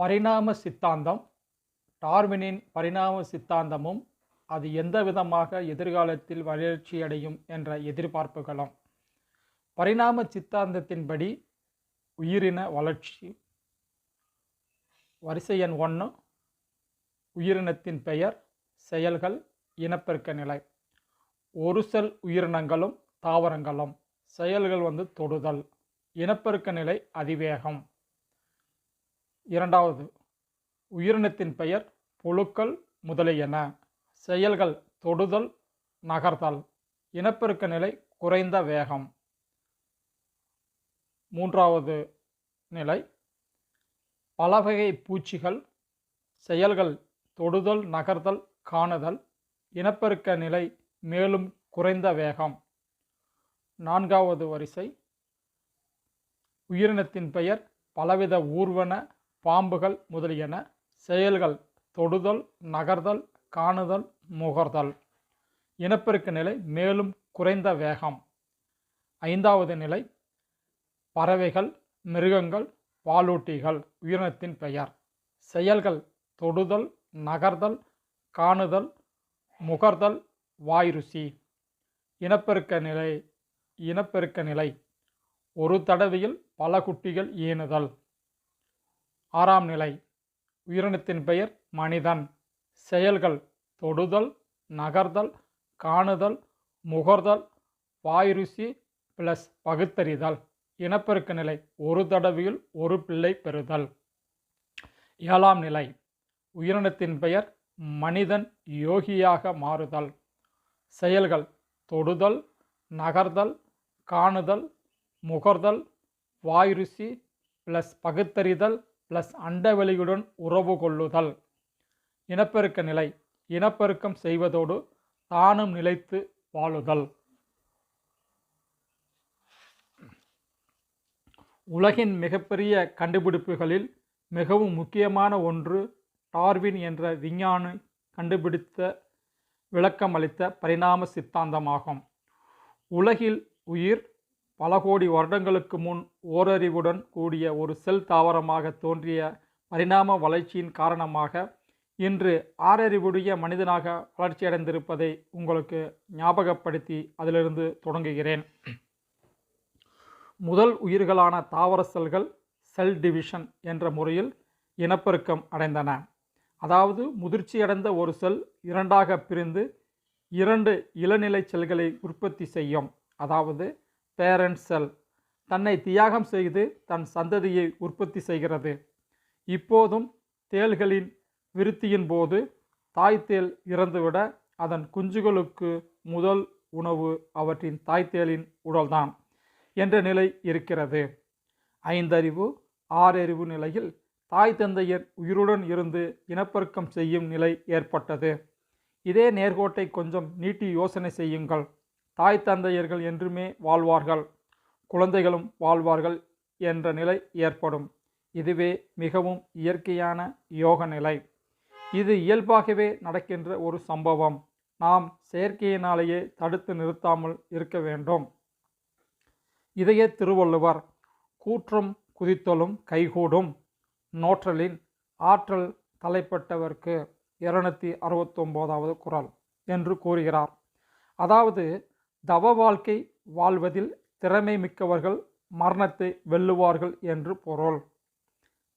பரிணாம சித்தாந்தம் டார்வினின் பரிணாம சித்தாந்தமும் அது எந்த விதமாக எதிர்காலத்தில் வளர்ச்சியடையும் என்ற எதிர்பார்ப்புகளும். பரிணாம சித்தாந்தத்தின்படி உயிரின வளர்ச்சி. வரிசை எண் ஒன்று உயிரினத்தின் பெயர் செயல்கள் இனப்பெருக்க நிலை. ஒரு செல் உயிரினங்களும் தாவரங்களும் செயல்கள் வந்து தொடுதல். இனப்பெருக்க நிலை அதிவேகம். இரண்டாவது உயிரினத்தின் பெயர் புழுக்கள் முதலியன. செயல்கள் தொடுதல் நகர்தல் இனப்பெருக்க நிலை குறைந்த வேகம். மூன்றாவது நிலை பலவகை பூச்சிகள் செயல்கள் தொடுதல் நகர்தல் காணுதல். இனப்பெருக்க நிலை மேலும் குறைந்த வேகம். நான்காவது வரிசை உயிரினத்தின் பெயர் பலவித ஊர்வன பாம்புகள் முதலியன செயல்கள் தொடுதல் நகர்தல் காணுதல் முகர்தல். இனப்பெருக்க நிலை மேலும் குறைந்த வேகம். ஐந்தாவது நிலை பறவைகள் மிருகங்கள் பாலூட்டிகள் உயிரினத்தின் பெயர். செயல்கள் தொடுதல் நகர்தல் காணுதல் முகர்தல் வாய்ருசி. இனப்பெருக்க நிலை இனப்பெருக்க நிலை. ஒரு தடவையில் பல குட்டிகள் ஈனுதல் ஆறாம் நிலை. உயிரினத்தின் பெயர் மனிதன். செயல்கள் தொடுதல் நகர்தல் காணுதல் முகர்தல் வாய்ருசி பிளஸ் பகுத்தறிதல். இனப்பெருக்க நிலை ஒரு தடவையில் ஒரு பிள்ளை பெறுதல். ஏழாம் நிலை. உயிரினத்தின் பெயர் மனிதன் யோகியாக மாறுதல். செயல்கள் தொடுதல் நகர்தல் காணுதல் முகர்தல் வாய்ருசி ப்ளஸ் பகுத்தறிதல் ப்ளஸ் அண்டவெளியுடன் உறவு கொள்ளுதல். இனப்பெருக்க நிலை இனப்பெருக்கம் செய்வதோடு தானும் நிலைத்து வாழுதல். உலகின் மிகப்பெரிய கண்டுபிடிப்புகளில் மிகவும் முக்கியமான ஒன்று டார்வின் என்ற விஞ்ஞானி கண்டுபிடித்த விளக்கமளித்த பரிணாம சித்தாந்தமாகும். உலகில் உயிர் பல கோடி வருடங்களுக்கு முன் ஓரறிவுடன் கூடிய ஒரு செல் தாவரமாக தோன்றிய பரிணாம வளர்ச்சியின் காரணமாக இன்று ஆறறிவுடைய மனிதனாக வளர்ச்சியடைந்திருப்பதை உங்களுக்கு ஞாபகப்படுத்தி அதிலிருந்து தொடங்குகிறேன். முதல் உயிர்களான தாவர செல்கள் செல் டிவிஷன் என்ற முறையில் இனப்பெருக்கம் அடைந்தன. அதாவது முதிர்ச்சியடைந்த ஒரு செல் இரண்டாக பிரிந்து இரண்டு இளநிலை செல்களை உற்பத்தி செய்யும். அதாவது பேரண்ட் செல். தன்னை தியாகம் செய்து தன் சந்ததியை உற்பத்தி செய்கிறது. இப்போதும் தேள்களின் விருத்தியின் போது தாய்த்தேல் இறந்துவிட அதன் குஞ்சுகளுக்கு முதல் உணவு அவற்றின் தாய்த்தேலின் உடல்தான் என்ற நிலை இருக்கிறது. ஐந்தறிவு ஆறறிவு நிலையில் தாய் தந்தையர் உயிருடன் இருந்து இனப்பெருக்கம் செய்யும் நிலை ஏற்பட்டது. இதே நேர்கோட்டை கொஞ்சம் நீட்டி யோசனை செய்யுங்கள். தாய் தந்தையர்கள் என்றுமே வாழ்வார்கள். குழந்தைகளும் வாழ்வார்கள் என்ற நிலை ஏற்படும். இதுவே மிகவும் இயற்கையான யோக நிலை. இது இயல்பாகவே நடக்கின்ற ஒரு சம்பவம். நாம் செயற்கையினாலேயே தடுத்து நிறுத்தாமல் இருக்க வேண்டும். இதையே திருவள்ளுவர் கூற்றும் குதித்தலும் கைகூடும். நோற்றலின் ஆற்றல் தலைப்பட்டவர்க்கு இருநூத்தி அறுபத்தொம்போதாவது குரல் என்று கூறுகிறார். அதாவது தவ வாழ்க்கை வாழ்வதில் திறமை மிக்கவர்கள் மரணத்தை வெல்லுவார்கள் என்று பொருள்.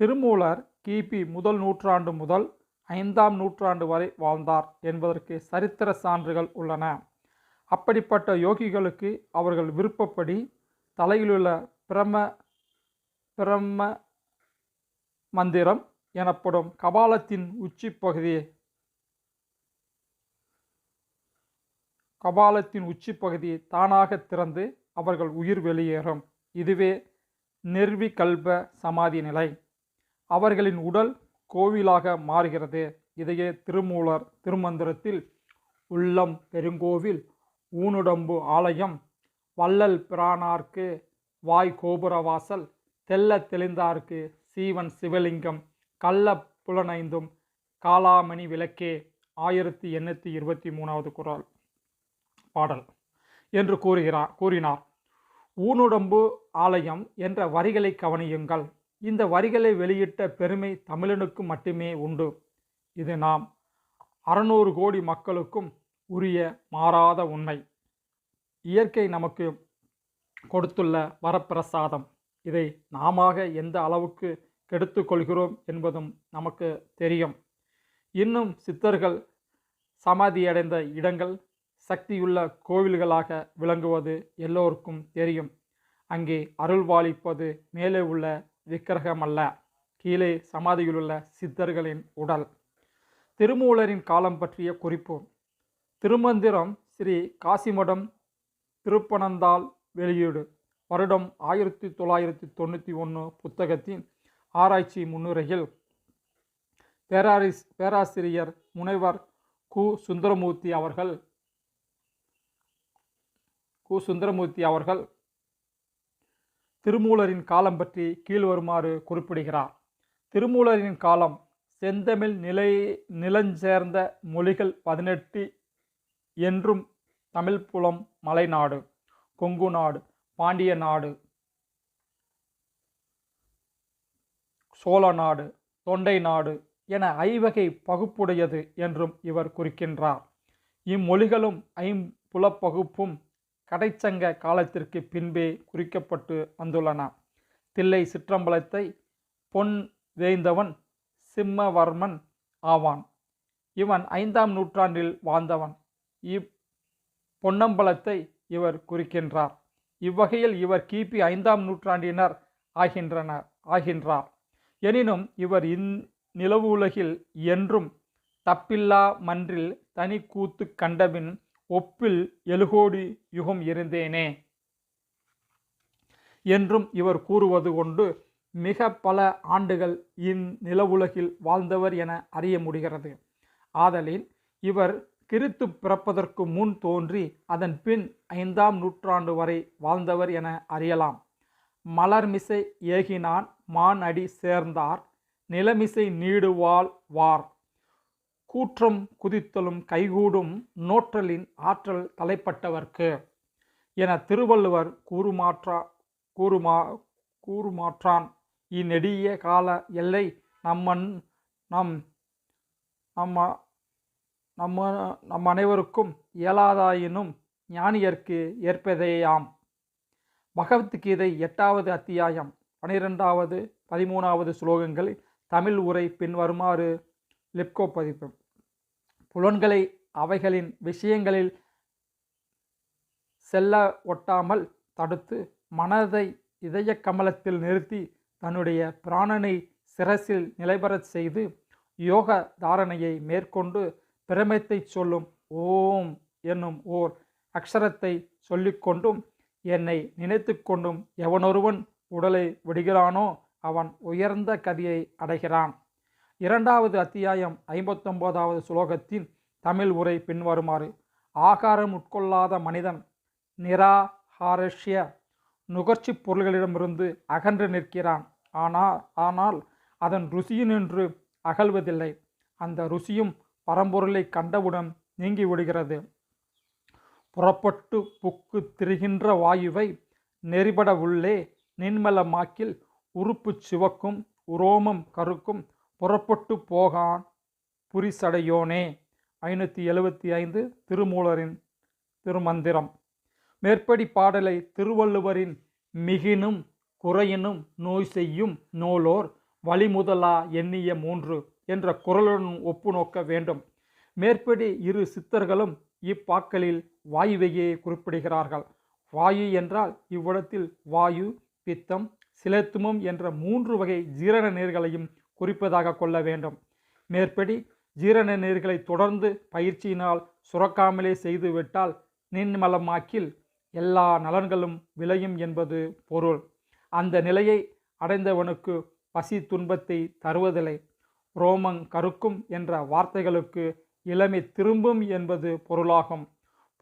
திருமூலர் கிபி முதல் நூற்றாண்டு முதல் ஐந்தாம் நூற்றாண்டு வரை வாழ்ந்தார் என்பதற்கு சரித்திர சான்றுகள் உள்ளன. அப்படிப்பட்ட யோகிகளுக்கு அவர்கள் விருப்பப்படி தலையிலுள்ள பிரம பிரம்ம மந்திரம் எனப்படும் கபாலத்தின் உச்சி பகுதி கபாலத்தின் உச்சி பகுதி தானாக திறந்து அவர்கள் உயிர் வெளியேறும். இதுவே நிர்விகல்ப சமாதி நிலை. அவர்களின் உடல் கோவிலாக மாறுகிறது. இதையே திருமூலர் திருமந்திரத்தில் உள்ளம் பெருங்கோவில் ஊனுடம்பு ஆலயம் வள்ளல் பிரானார்க்கு வாய் கோபுரவாசல் தெல்ல தெளிந்தார்க்கு சீவன் சிவலிங்கம் கள்ள புலனைந்தும் காலாமணி விளக்கே ஆயிரத்தி எண்ணூற்றி இருபத்தி மூணாவது குரல். பாடல் என்று கூறுகிறார் கூறினார். ஊனுடம்பு ஆலயம் என்ற வரிகளை கவனியுங்கள். இந்த வரிகளை வெளியிட்ட பெருமை தமிழனுக்கு மட்டுமே உண்டு. இது நாம் அறநூறு கோடி மக்களுக்கும் உரிய மாறாத உண்மை. இயற்கை நமக்கு கொடுத்துள்ள வரப்பிரசாதம். இதை நாம எந்த அளவுக்கு கெடுத்து கொள்கிறோம் என்பதும் நமக்கு தெரியும். இன்னும் சித்தர்கள் சமாதியடைந்த இடங்கள் சக்தியுள்ள கோவில்களாக விளங்குவது எல்லோருக்கும் தெரியும். அங்கே அருள்வாளிப்பது மேலே உள்ள விக்கிரகம் அல்ல கீழே சமாதியிலுள்ள சித்தர்களின் உடல். திருமூலரின் காலம் பற்றிய குறிப்பு. திருமந்திரம் ஸ்ரீ காசிமடம் திருப்பனந்தாள் வெளியீடு. வருடம் ஆயிரத்தி தொள்ளாயிரத்தி தொண்ணூற்றி ஒன்று புத்தகத்தின் ஆராய்ச்சி முன்னுரையில் பேராரிஸ் பேராசிரியர் முனைவர் கு. சுந்தரமூர்த்தி அவர்கள் கு. சுந்தரமூர்த்தி அவர்கள் திருமூலரின் காலம் பற்றி கீழ்வருமாறு குறிப்பிடுகிறார். திருமூலரின் காலம் செந்தமிழ் நிலை நிலஞ்சேர்ந்த மொழிகள் பதினெட்டு என்றும் தமிழ் புலம் மலைநாடு கொங்கு நாடு பாண்டிய நாடு சோழ நாடு தொண்டை நாடு என ஐவகை பகுப்புடையது என்றும் இவர் குறிக்கின்றார். இம்மொழிகளும் ஐம்புலப்பகுப்பும் கடைச்சங்க காலத்திற்கு பின்பே குறிக்கப்பட்டு வந்துள்ளன. தில்லை சிற்றம்பலத்தை பொன் வேய்ந்தவன் சிம்மவர்மன் ஆவான். இவன் ஐந்தாம் நூற்றாண்டில் வாழ்ந்தவன். இப் பொன்னம்பலத்தை இவர் குறிக்கின்றார். இவ்வகையில் இவர் கிபி ஐந்தாம் நூற்றாண்டினர் ஆகின்றனர் ஆகின்றார். எனினும் இவர் இந் நிலவு உலகில் என்றும் தப்பில்லா மன்றில் தனி கூத்து கண்டபின் ஒப்பில் எழுகோடி யுகம் இருந்தேனே என்றும் இவர் கூறுவது கொண்டு மிக பல ஆண்டுகள் இந்நிலவுலகில் வாழ்ந்தவர் என அறிய முடிகிறது. ஆதலின் இவர் கிறித்து பிறப்பதற்கு முன் தோன்றி அதன் பின் ஐந்தாம் நூற்றாண்டு வரை வாழ்ந்தவர் என அறியலாம். மலர்மிசை ஏகினான் மான் அடி சேர்ந்தார் நிலமிசை நீடுவாள் வார். கூற்றம் குதித்தலும் கைகூடும் நோற்றலின் ஆற்றல் தலைப்பட்டவர்க்கு என திருவள்ளுவர் கூறுமாற்றா கூறுமா கூறுமாற்றான். இந்நெடிய கால எல்லை நம்மன் நம் நம்ம நம்ம நம் அனைவருக்கும் இயலாதாயினும் ஞானியர்க்கு ஏற்பதேயாம். பகவத்கீதை எட்டாவது அத்தியாயம் பனிரெண்டாவது பதிமூணாவது ஸ்லோகங்களில் தமிழ் உரை பின்வருமாறு லிப்கோ பதிப்பு. புலன்களை அவைகளின் விஷயங்களில் செல்ல ஒட்டாமல் தடுத்து மனதை இதய கமலத்தில் நிறுத்தி தன்னுடைய பிராணனை சிரசில் நிலைபெறச் செய்து யோக தாரணையை மேற்கொண்டு பிரமத்தை சொல்லும் ஓம் என்னும் ஓர் அக்ஷரத்தை சொல்லிக்கொண்டும் என்னை நினைத்து கொண்டும் எவனொருவன் உடலை விடுகிறானோ அவன் உயர்ந்த கதியை அடைகிறான். இரண்டாவது அத்தியாயம் ஐம்பத்தொம்போதாவது சுலோகத்தின் தமிழ் உரை பின்வருமாறு. ஆகாரம் உட்கொள்ளாத மனிதன் நிராஹாரஷ்ய நுகர்ச்சி பொருள்களிடமிருந்து அகன்று நிற்கிறான். ஆனால் ஆனால் அதன் ருசியினின்று அகழ்வதில்லை அந்த ருசியும் பரம்பொருளை கண்டவுடன் நீங்கிவிடுகிறது புறப்பட்டு புக்கு திரிகின்ற வாயுவை நெறிபட உள்ளே நின்மலமாக்கில் உறுப்பு சிவக்கும் உரோமம் கருக்கும் புறப்பட்டு போகான் புரிசடையோனே. ஐநூற்றி எழுபத்தி ஐந்து திருமூலரின் திருமந்திரம். மேற்படி பாடலை திருவள்ளுவரின் மிகினும் குறையினும் நோய் செய்யும் நூலோர் வழிமுதலா எண்ணிய மூன்று என்ற குரலுடன் ஒப்பு நோக்க வேண்டும். மேற்படி இரு சித்தர்களும் இப்பாக்களில் வாயுவையே குறிப்பிடுகிறார்கள். வாயு என்றால் இவ்விடத்தில் வாயு பித்தம் சிலத்துமம் என்ற மூன்று வகை ஜீரண நீர்களையும் குறிப்பதாக கொள்ள வேண்டும். மேற்படி ஜீரண நீர்களை தொடர்ந்து பயிற்சியினால் சுரக்காமலே செய்துவிட்டால் நின்மலமாக்கில் எல்லா நலன்களும் விளையும் என்பது பொருள். அந்த நிலையை அடைந்தவனுக்கு பசி துன்பத்தை தருவதில்லை. ரோமங் கருக்கும் என்ற வார்த்தைகளுக்கு இளமை திரும்பும் என்பது பொருளாகும்.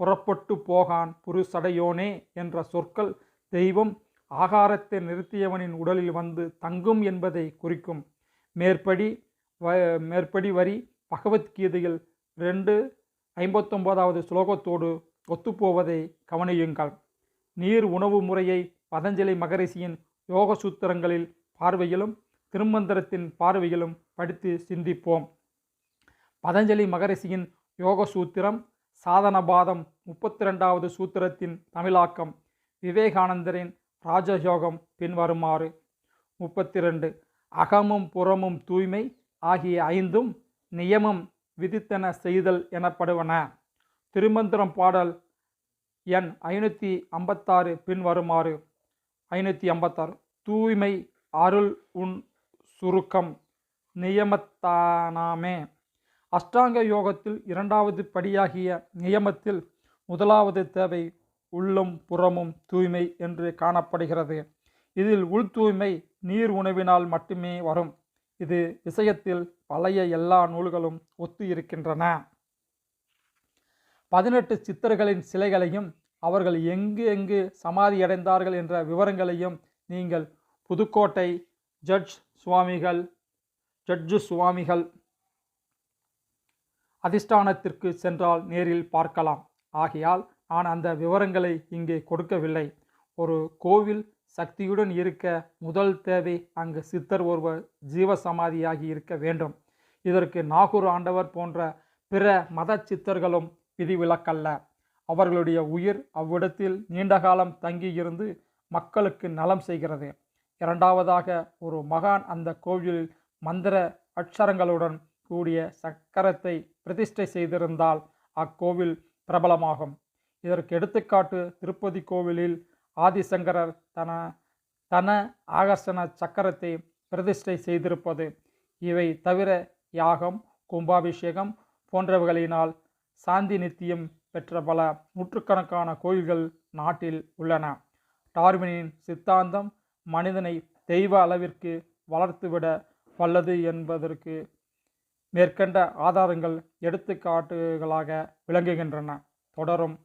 புறப்பட்டு போகான் புருசடையோனே என்ற சொற்கள் தெய்வம் ஆகாரத்தை நிறுத்தியவனின் உடலில் வந்து தங்கும் என்பதை குறிக்கும். மேற்படி வ மேற்படி வரி பகவத்கீதையில் ரெண்டு ஐம்பத்தொம்போதாவது ஸ்லோகத்தோடு ஒத்துப்போவதை கவனியுங்கள். நீர் உணவு முறையை பதஞ்சலி மகரிஷியின் யோக சூத்திரங்களில் பார்வையிலும் திருமந்திரத்தின் பார்வையிலும் படித்து சிந்திப்போம். பதஞ்சலி மகரிஷியின் யோக சூத்திரம் சாதனபாதம் முப்பத்தி ரெண்டாவது சூத்திரத்தின் தமிழாக்கம். விவேகானந்தரின் ராஜயோகம் பின்வருமாறு. முப்பத்தி ரெண்டு அகமும் புறமும் தூய்மை ஆகிய ஐந்தும் நியமம் விதித்தன செய்தல் எனப்படுவன. திருமந்திரம் பாடல் எண் ஐநூற்றி ஐம்பத்தாறு பின்வருமாறு ஐநூற்றி ஐம்பத்தாறு. தூய்மை அருள் உன் சுருக்கம். நியமத்தானாமே. அஷ்டாங்க யோகத்தில் இரண்டாவது படியாகிய நியமத்தில் முதலாவது தேவை உள்ளும் புறமும் தூய்மை என்று காணப்படுகிறது. இதில் உள் தூய்மை நீர் உணவினால் மட்டுமே வரும். இது விஷயத்தில் பழைய எல்லா நூல்களும் ஒத்து இருக்கின்றன. பதினெட்டு சித்தர்களின் சிலைகளையும் அவர்கள் எங்கு எங்கு சமாதியடைந்தார்கள் என்ற விவரங்களையும் நீங்கள் புதுக்கோட்டை ஜட்ஜ் சுவாமிகள் ஜட்ஜு சுவாமிகள் அதிஷ்டானத்திற்கு சென்றால் நேரில் பார்க்கலாம். ஆகையால் நான் அந்த விவரங்களை இங்கே கொடுக்கவில்லை. ஒரு கோவில் சக்தியுடன் இருக்க முதல் தேவை அங்கு சித்தர் ஒருவர் ஜீவசமாதியாகி இருக்க வேண்டும். இதற்கு நாகூர் ஆண்டவர் போன்ற பிற மத சித்தர்களும் விதிவிலக்கல்ல. அவர்களுடைய உயிர் அவ்விடத்தில் நீண்ட காலம் தங்கியிருந்து மக்களுக்கு நலம் செய்கிறது. இரண்டாவதாக ஒரு மகான் அந்த கோவிலில் மந்திர அட்சரங்களுடன் கூடிய சக்கரத்தை பிரதிஷ்டை செய்திருந்தால் அக்கோவில் பிரபலமாகும். இதற்கு எடுத்துக்காட்டு திருப்பதி கோவிலில் ஆதிசங்கரர் தன தன ஆகர்ஷண சக்கரத்தை பிரதிஷ்டை செய்திருப்பது. இவை தவிர யாகம் கும்பாபிஷேகம் போன்றவைகளினால் சாந்தி நித்தியம் பெற்ற பல நூற்றுக்கணக்கான கோயில்கள் நாட்டில் உள்ளன. டார்வினின் சித்தாந்தம் மனிதனை தெய்வ அளவிற்கு வளர்த்துவிட வல்லது என்பதற்கு மேற்கண்ட ஆதாரங்கள் எடுத்துக்காட்டுகளாக விளங்குகின்றன. தொடரும்